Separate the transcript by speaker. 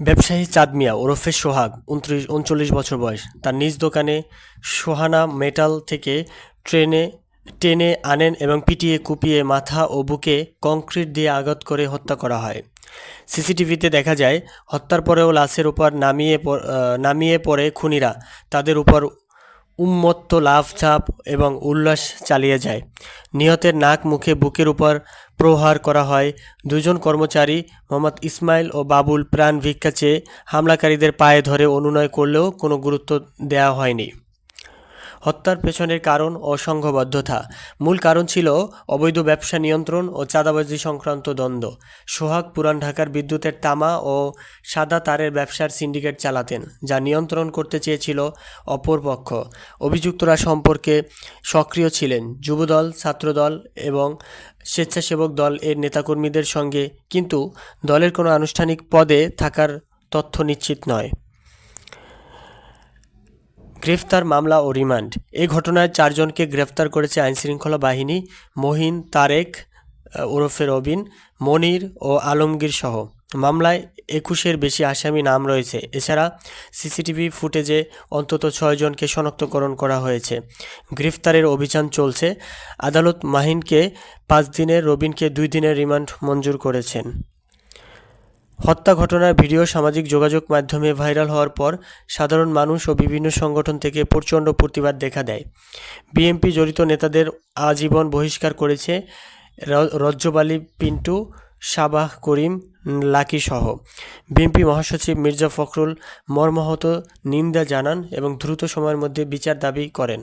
Speaker 1: ব্যবসায়ী চাঁদ মিয়া ওরফে সোহাগ, উনত্রিশ, উনচল্লিশ বছর বয়স। তার নিজ দোকানে সোহানা মেটাল থেকে ট্রেনে, টেনে আনেন এবং পিটিয়ে কুপিয়ে মাথা ও বুকে কংক্রিট দিয়ে আঘাত করে হত্যা করা হয়। সিসিটিভিতে দেখা যায়, হত্যার পরেও লাশের উপর নামিয়ে নামিয়ে পড়ে খুনিরা। তাদের উপর উন্মত্ত লাফঝাপ এবং উল্লাস চালিয়ে যায়। নিহতের নাক মুখে বুকের উপর প্রহার করা হয়। দুজন কর্মচারী, মোহাম্মদ ইসমাইল ও বাবুল প্রাণ ভিক্ষা চেয়ে হামলাকারীদের পায়ে ধরে অনুনয় করলেও কোনো গুরুত্ব দেওয়া হয়নি। হত্যার পেছনের কারণ ও সংঘবদ্ধতা। মূল কারণ ছিল অবৈধ ব্যবসা নিয়ন্ত্রণ ও চাঁদাবাজি সংক্রান্ত দ্বন্দ্ব। সোহাগ পুরান ঢাকার বিদ্যুতের তামা ও সাদা তারের ব্যবসার সিন্ডিকেট চালাতেন, যা নিয়ন্ত্রণ করতে চেয়েছিল অপরপক্ষ অভিযুক্তরা সম্পর্কে সক্রিয় ছিলেন যুবদল, ছাত্রদল এবং স্বেচ্ছাসেবক দল এর নেতাকর্মীদের সঙ্গে, কিন্তু দলের কোনো আনুষ্ঠানিক পদে থাকার তথ্য নিশ্চিত নয়। গ্রেফতার মামলা ও রিমান্ড। এ ঘটনায় চারজনকে গ্রেফতার করেছে আইনশৃঙ্খলা বাহিনী, মহিন, তারেক ওরফে রবিন, মনির ও আলমগীর সহ। মামলায় একুশের বেশি আসামি নাম রয়েছে। এছাড়া সিসিটিভি ফুটেজে অন্তত ছয়জনকে শনাক্তকরণ করা হয়েছে। গ্রেফতারের অভিযান চলছে। আদালত মাহিনকে পাঁচ দিনের রবিনকে দুই দিনের রিমান্ড মঞ্জুর করেছেন। হত্যা ঘটনার ভিডিও সামাজিক যোগাযোগ মাধ্যমে ভাইরাল হওয়ার পর সাধারণ মানুষ ও বিভিন্ন সংগঠন থেকে প্রচণ্ড প্রতিবাদ দেখা দেয়। বিএনপি জড়িত নেতাদের আজীবন বহিষ্কার করেছে রজ্জবালী, পিন্টু সাবাহ করিম লাকি সহ বিএনপি মহাসচিব মির্জা ফখরুল মর্মাহত নিন্দা জানান এবং দ্রুত সময়ের মধ্যে বিচার দাবি করেন।